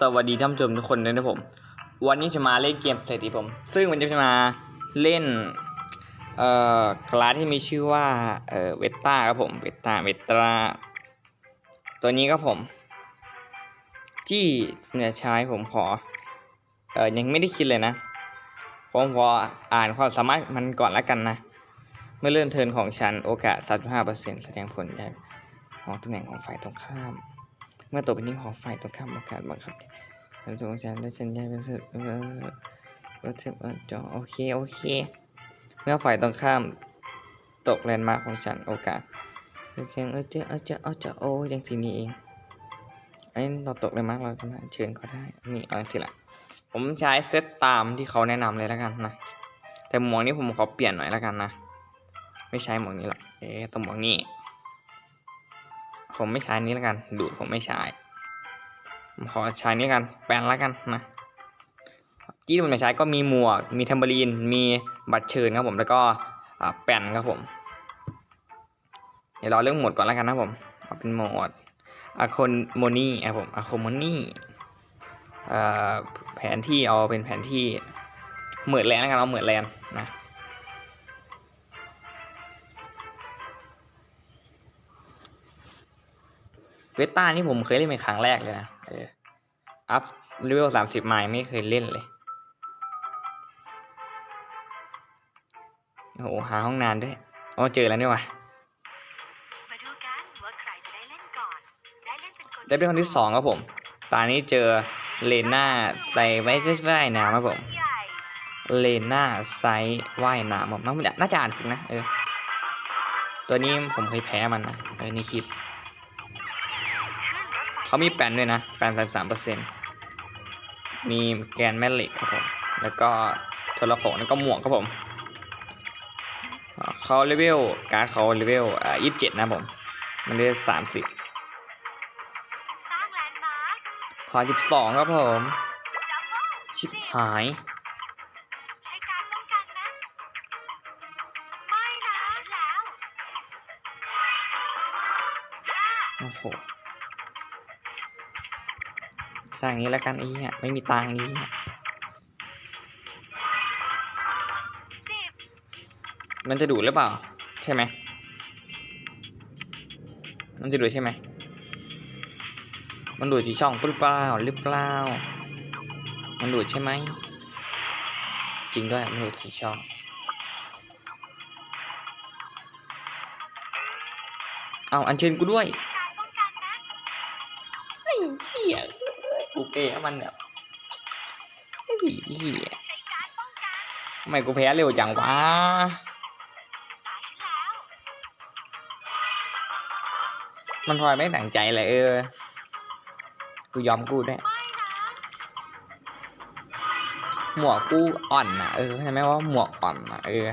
สวัสดีท่านผู้ชมทุกคนด้วยนะผม วันนี้จะมาเล่นเกมเศรษฐีผม ซึ่งวันนี้จะมาเล่นเอ่อคลาสที่มีชื่อว่าเอ่อเวต้าครับผมเวต้าเวตราตัวนี้ครับผม ที่เนี่ยใช้ผมขอเอ่อยังไม่ได้คิดเลยนะผมขออ่านความสามารถมันก่อนแล้วกันนะเมื่อเลื่อนเทินของฉันโอกาส 35%แสดงผลได้ของตำแหน่งของฝ่ายตรงข้าม เมื่อตกเป็นที่ขอฝ่ายตรงข้ามโอกาสบังคับฉันของฉันและฉันย้ายไปสุดเออเออเทปเออจอโอเคโอเค เมื่อฝ่ายตรงข้ามตกแลนด์มาร์คของฉันโอกาสเออแข่งเออเจอเออเจอเออเจอโอ้ยังทีนี้เองไอ้เราตกแลนด์มาร์คเราจะมาเชิญเขาได้นี่เอาสิละผมใช้เซตตามที่เขาแนะนำเลยแล้วกันนะแต่หมวกนี้ผมขอเปลี่ยนหน่อยแล้วกันนะ ไม่ใช้หมวกนี้หรอกเอ๊ะต้องหมวกนี้ ผมไม่ใช้นี้แล้วกัน ดูดผมไม่ใช้ผมขอใช้นี้กัน แปลนแล้วกันนะที่ผมจะใช้ก็มีหมวก มีเทมเบอรีน มีบัตรเชิญครับผม แล้วก็แป้นครับผม เดี๋ยวรอเรื่องหมดก่อนแล้วกันนะผม เอาเป็นโหมดอะคอนโมนีครับผมอะคอนโมนี่แผนที่เอาเป็นแผนที่เหมือนแลนด์แล้วกันเอาเหมือนแลนด์นะ เวต้านี่ผมเคยเล่นเป็นครั้งแรกเลยนะเอออัพเลเวลสามสิบไมล์ไม่เคยเล่นเลยโอ้โหหาห้องนานด้วยอ๋อเจอแล้วนี่วะมาดูกันว่าใครจะได้เล่นก่อน ได้เล่นเป็นคนได้เป็นคนที่สองครับผม ตอนนี้เจอเลน่าใส่ไว้จะว่ายน้ำครับผม เลน่าไซส์ว่ายน้ำผมน่าน่าจะอ่านถูกนะเออ ตัวนี้ผมเคยแพ้มันนะเออในคลิป เขามีแปนด้วยนะ แปนสามสามเปอร์เซ็นต์มีแกนแม่เหล็กครับผม แล้วก็โทรโขงแล้วก็หมวกครับผมเขาเลเวลการ์ดเขาเลเวลอ่ายี่สิบเจ็ดนะผม มันได้สามสิบสร้างแลนด์มาร์คพอสิบสองครับผม ชิบหายโอ้โห สร้างอย่างนี้แล้วกันไอ้เหี้ยไม่มีตังค์นี้มันจะดูดหรือเปล่า ใช่ไหมมันจะดูดใช่ไหมมันดูดสีช่องหรือเปล่าหรือเปล่ามันดูดใช่ไหมจริงด้วยมันดูดสีช่องเอาอันเชิญกูด้วย กูเปะมันเนี่ยไอ้เหี้ยทำไมกูแพ้เร็วจังวะตายฉันแล้วมันทอยไม่ตั้งใจเลยเออ กูยอมกูได้ หมวกกูอ่อนอะเออใช่ไหมว่าหมวกอ่อนอะเออ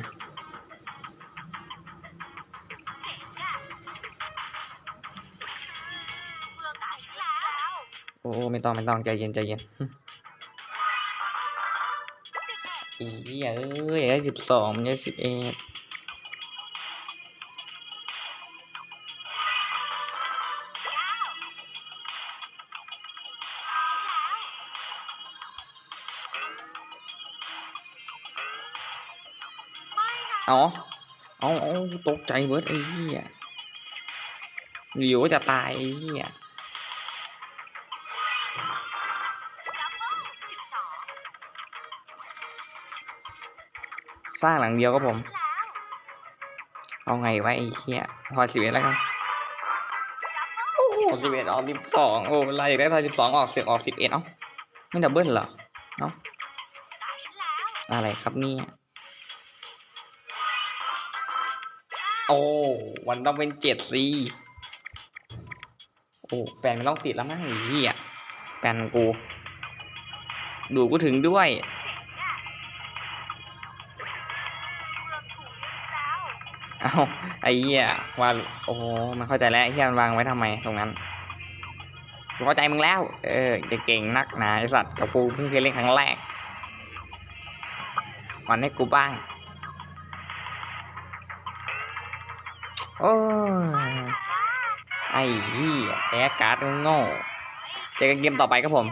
ไม่ต้องไม่ต้องใจเย็นใจเย็นสิบเอ็ดอีเหี้ยเอ้ยได้สิบสองมันได้สิบเอ็ดเอาเอาเอาตกใจเบิร์ดไอ้เหี้ยเดี๋ยวจะตายไอ้เหี้ย สร้างหลังเดียวก็ผมแล้วเอาไงวะไอ้เหี้ยพอสิบเอ็ดแล้วกันดับเบิ้ลโอ้โหสิบเอ็ดออกสิบสองโอ้เวลาอยากได้พอสิบสองออกเสียออกสิบเอ็ดเอ้าไม่ดับเบิลเหรอตายฉันแล้วอะไรครับเนี่ยโอ้วันต้องเป็นเจ็ดสิโอ้แฟนไม่ต้องติดแล้วมั้งไอ้เหี้ยแฟนกู ดูกูถึงด้วย เอาไอ้เหี้ยว่าโอ้โหมันเข้าใจแล้วไอ้เหี้ยมันวางไว้ทำไมตรงนั้นเข้าใจมึงแล้ว เออจะเก่งนักหนาไอสัตว์กับกูเพิ่งเคยเล่นครั้งแรกมันให้กูบ้าง โอ้ไอ้เหี้ยแพ้การ์ดโง่เจอกันเกมต่อไปครับผม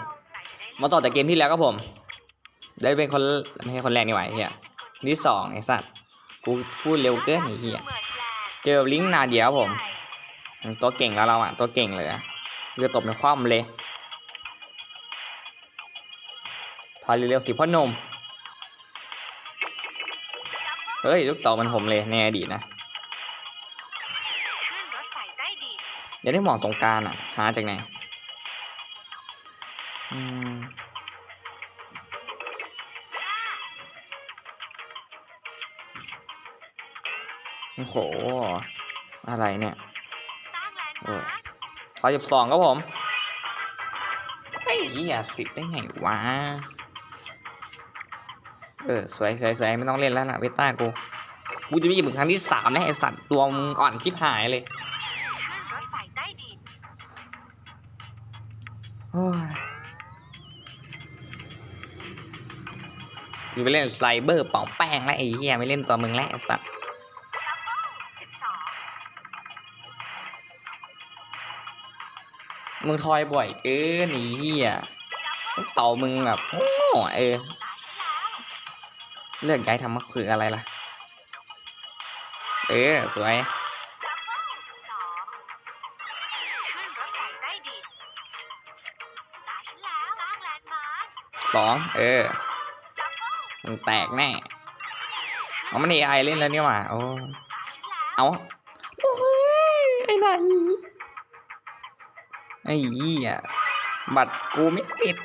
มาต่อจากเกมที่แล้วครับผม ได้เป็นคนไม่ใช่คนแรกนี่หว่าเฮียที่สองไอ้สัตว์ กูพูดเร็วเกินไอ้เฮียเจอลิงนาเดียครับผม ตัวเก่งแล้วเราอะ ตัวเก่งเลยอะเรือตบในคว่ำเลยถอยเร็วๆสิพ่อหนมเฮ้ย ลูกต่อมันผมเลยในอดีตนะขึ้นรถไฟใต้ดินเดี๋ยวได้หมองสงการอะ หาจากไหนอืม โอ้โห อะไรเนี่ยสร้างแลนด์โอ้มาร์คขอสิบสองครับผม เฮ้ยอย่าสิบได้ไงวะ เออ สวยสวยสวยไม่ต้องเล่นแล้วล่ะเวต้ากู กูจะไปหยิบมึงครั้งที่สามแน่ไอสัตว์ตัวมึงอ่อนชิบหายเลยขึ้นรถไฟใต้ดินโอ้ยกูไปเล่นไซเบอร์ป่องแป้งแล้วไอ้เหี้ยไม่เล่นตัวมึงแล้วไอ้สัตว์ มึงทอยบ่อยเกินไอ้เหี้ยต่อมึงแบบโอ้เออ เลือกย้ายทำมาคืออะไรล่ะ เออ สวยสองเออมึงแตกแน่เอามันเอไอเล่นแล้วนี่หว่าโอ้เอา ไอ้เหี้ยบัตรกูไม่ติด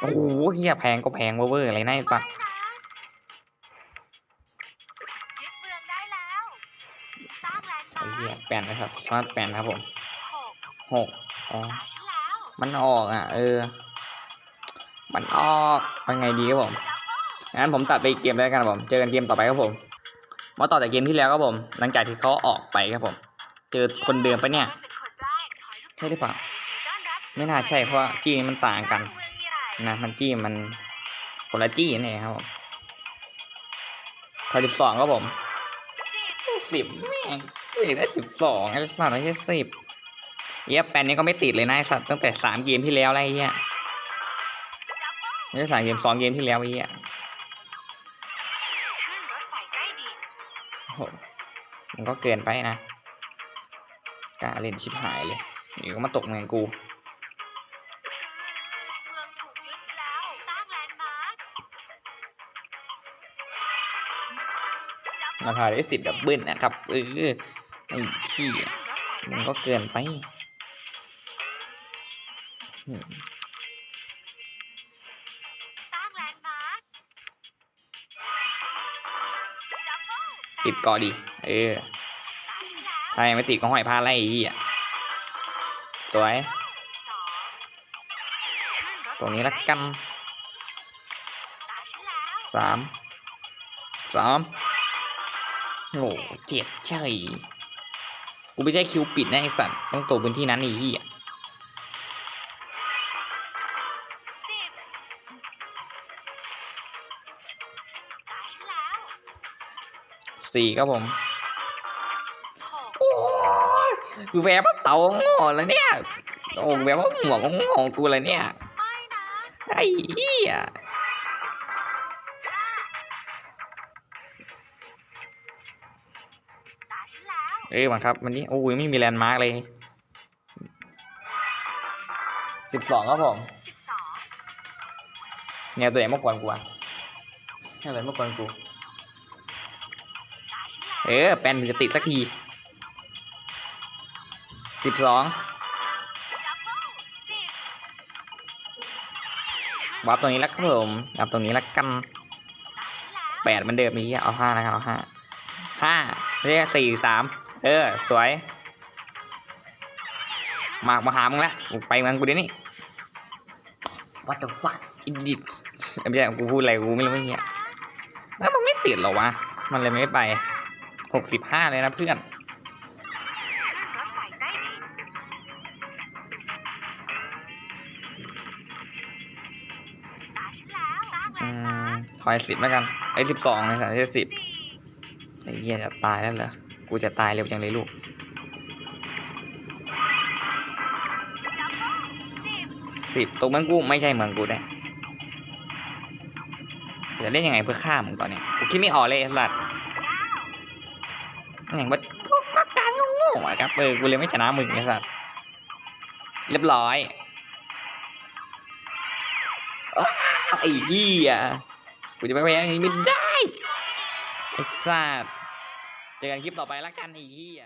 โอ้โหเหี้ยแพงก็แพงเวอร์อะไรนะไอ้สัไม่ตว์นะยึดเมืองได้แล้วสร้างแลนด์ไอ้มาเหี้ยแปนนะครับสมาร์ทแปนครับผมหกอ๋อมันออกอะ เออ มันออกเป็นไงดีครับผมงั้นผมตัดไปเกมแล้วกันครับผม เจอกันเกมต่อไปครับผมมาต่อจากเกมที่แล้วครับผม หลังจากที่เขาออกไปครับผม เจอคนเดิมปะเนี่ย ใช่หรือเปล่า ไม่น่าใช่เพราะจี้มันต่างกัน นะมันจี้มันคนละจี้นี่ครับผมพอสิบสองครับผมสิบแม่งเฮ้ยได้สิบสองไอ้สัตว์ไม่ใช่สิบเหี้ยแปนนี้ก็ไม่ติดเลยนะไอ้สัตว์ตั้งแต่สามเกมที่แล้วอะไรเงี้ยไม่ใช่สามเกมสองเกมที่แล้วไอ้เงี้ยมันก็เกินไปนะ กล้าเล่นชิบหายเลยเดี๋ก็มาตกเงินกูมาถ่ายได้สิบดับเบิลนะครับเออไอ้ขี้มันก็เกินไปปิดก่อดี เออ ถ้ายังไม่ติดก็ห้อยผ้าไล่อ้เหี้ยสวย ตรงนี้ละกันสามสามโอ้เจ็ดเฉยกูไม่ใช่คิวปิดนะไอสัตว์ต้องตัวพื้นที่นั้นไอ้เหี้ยสิบตาฉันแล้วสี่ครับผม กูแวบว่าเต่างอแล้วเนี่ยโอ้แวบว่าหัวงงงกูเลยเนี่ยไอ้เหี้ยเอ้ยบังครับวันนี้โอ้ยไม่มีแลนด์มาร์กเลยสิบสองครับผมสิบสองเนี่ยตัวไหนเมื่อก่อนกูอะเนี่ยตัวไหนเมื่อก่อนกูตาเออแปนจะติดสักที สิบสองวับตรงนี้แล้วครับผมวับตรงนี้แล้วกันแปดมันเดิมมีเอาห้าแล้วกันเอาห้าห้าเรียกสี่สามเออ สวย มากมาหามึงละไปมืองกูเดี๋ยวนี้ What the fuck idiot ไม่ใช่กูพูดอะไรกูไม่รู้ไอ้เหี้ยแล้วมันไม่ติดเหรอวะ มันเลยไม่ไปหกสิบห้าเลยนะเพื่อน ด์มามร์คอยสิบแล้วกันไอ้สิบสองในสามสิบสิบไอ้เหี้ยจะตายแล้วเหรอกูจะตายเร็วจังเลยลูกสิบตกเมืองกูไม่ใช่เมืองกูแน่จะเล่นยังไงเพื่อฆ่ามึงตอนเนี้ยกูคิดไม่ออกเลยไอ้สัตว์อย่างว่าก็การโง่ๆอะครับเออกูเลยไม่ชนะมึงไอ้สัตว์เรียบร้อยไอ้เหี้ย กูจะไปแพ้อย่างนี้ไม่ได้ไอ้สัตว์เจอกันคลิปต่อไปละกันไอ้เหี้ย